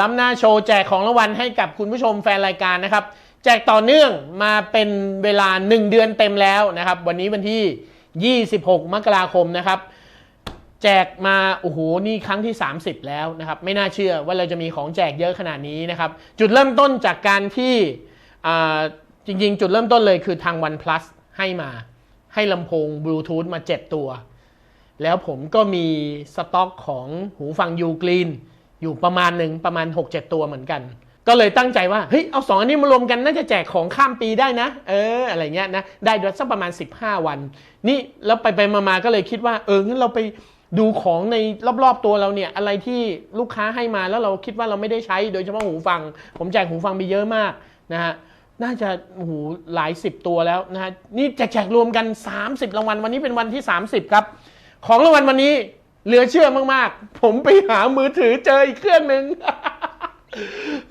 ล้ำหน้าโชว์แจกของรางวัลให้กับคุณผู้ชมแฟนรายการนะครับ แจกต่อเนื่องมาเป็นเวลา 1 เดือนเต็มแล้วนะครับ วันนี้วันที่ 26 มกราคมนะครับ แจกมาโอ้โหนี่ครั้งที่ 30 แล้วนะครับ ไม่น่าเชื่อว่าเราจะมีของแจกเยอะขนาดนี้นะครับ จุดเริ่มต้นจากการที่จริงๆ จุดเริ่มต้นเลยคือทาง OnePlus ให้มาให้ลำโพงบลูทูธมา 7 ตัว แล้วผมก็มีสต็อกของหูฟังยูกรีน อยู่ประมาณหนึ่งประมาณ 6-7 ตัวเหมือนกัน ก็เลยตั้งใจว่าเฮ้ยเอาสองอันนี้มารวมกันน่าจะแจกของข้ามปีได้นะ เอออะไรเงี้ยนะได้ดือนสักประมาณ 15 วัน นี่แล้วไปไปมาก็เลยคิดว่า เอองั้นเราไปดูของในรอบๆตัวเราเนี่ยอะไรที่ลูกค้าให้มาแล้วเราคิดว่าเราไม่ได้ใช้โดยเฉพาะหูฟัง ผมแจกหูฟังไปเยอะมากนะฮะน่าจะโอ้โหหลายสิบตัวแล้วนะฮะนี่แจกๆรวมกัน 30 รางวัลวันนี้เป็นวันที่ 30 ครับ ของรางวัลวันนี้ เหลือเชื่อมากๆ ผมไปหามือถือเจออีกเครื่องหนึ่ง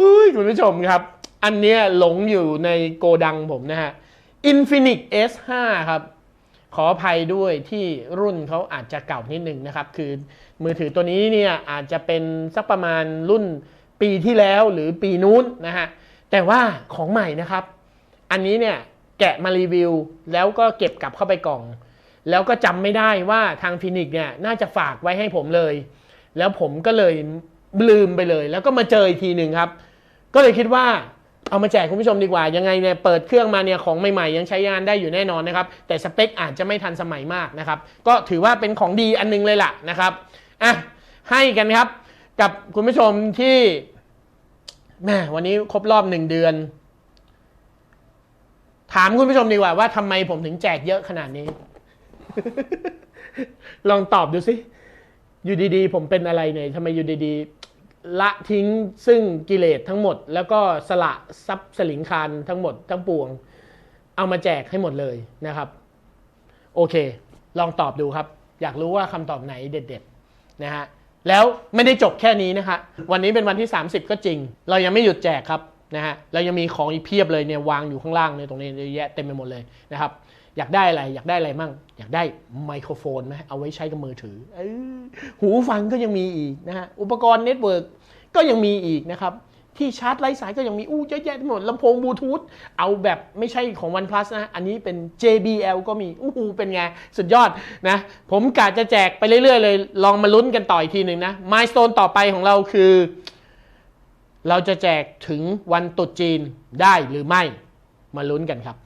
อุ้ยคุณผู้ชมครับ อันเนี้ยหลงอยู่ในโกดังผมนะฮะ Infinix S5 ครับ ขออภัยด้วยที่รุ่นเขาอาจจะเก่านิดนึงนะครับ คือมือถือตัวนี้เนี่ยอาจจะเป็นสักประมาณรุ่นปีที่แล้วหรือปีนู้นนะฮะ แต่ว่าของใหม่นะครับ อันนี้เนี่ยแกะมารีวิวแล้วก็เก็บกลับเข้าไปกล่อง แล้วก็จำไม่ได้ว่าทางฟินิกเนี่ยน่าจะฝากไว้ให้ผมเลย แล้วผมก็เลยลืมไปเลย แล้วก็มาเจออีกทีหนึ่งครับ ก็เลยคิดว่าเอามาแจกคุณผู้ชมดีกว่า ยังไงเนี่ยเปิดเครื่องมาเนี่ยของใหม่ๆ ยังใช้งานได้อยู่แน่นอนนะครับ แต่สเปคอาจจะไม่ทันสมัยมากนะครับ ก็ถือว่าเป็นของดีอันนึงเลยล่ะนะครับอะให้กันครับ กับคุณผู้ชมที่แม่วันนี้ครบรอบหนึ่งเดือน ถามคุณผู้ชมดีกว่าว่าทำไมผมถึงแจกเยอะขนาดนี้ ลองตอบดูสิ อยู่ดีๆ ผมเป็นอะไรเนี่ยทำไมอยู่ดีๆ ละทิ้งซึ่งกิเลสทั้งหมด แล้วก็สละทรัพย์สลิงคารทั้งหมดทั้งปวง เอามาแจกให้หมดเลยนะครับ โอเค ลองตอบดูครับ อยากรู้ว่าคำตอบไหนเด็ดๆนะฮะแล้วไม่ได้จบแค่นี้นะคะวันนี้เป็นวันที่ 30 ก็จริง เรายังไม่หยุดแจกครับ นะฮะเรายังมีของอีกเพียบเลยเนี่ยวางอยู่ข้างล่างเนี่ยตรงนี้เยอะแยะเต็มไปหมดเลยนะครับอยากได้อะไรอยากได้อะไรมั่ง อยากได้ไมโครโฟนไหมเอาไว้ใช้กับมือถืออหูฟังก็ยังมีอีกนะฮะอุปกรณ์เน็ตเวิร์กก็ยังมีอีกนะครับที่ชาร์จไร้สายก็ยังมีอู้เยอะแยะไปหมดลำโพงบลูทูธเอาแบบไม่ใช่ของ OnePlus นะ อันนี้เป็น JBL ก็มีอู้หูเป็นไง สุดยอดนะ ผมกะจะแจกไปเรื่อยๆเลย ลองมาลุ้นกันต่ออีกทีหนึ่งนะมายส t ตนต่อไปของเราคือ เราจะแจกถึงวันตรุษจีนได้หรือไม่ มาลุ้นกันครับ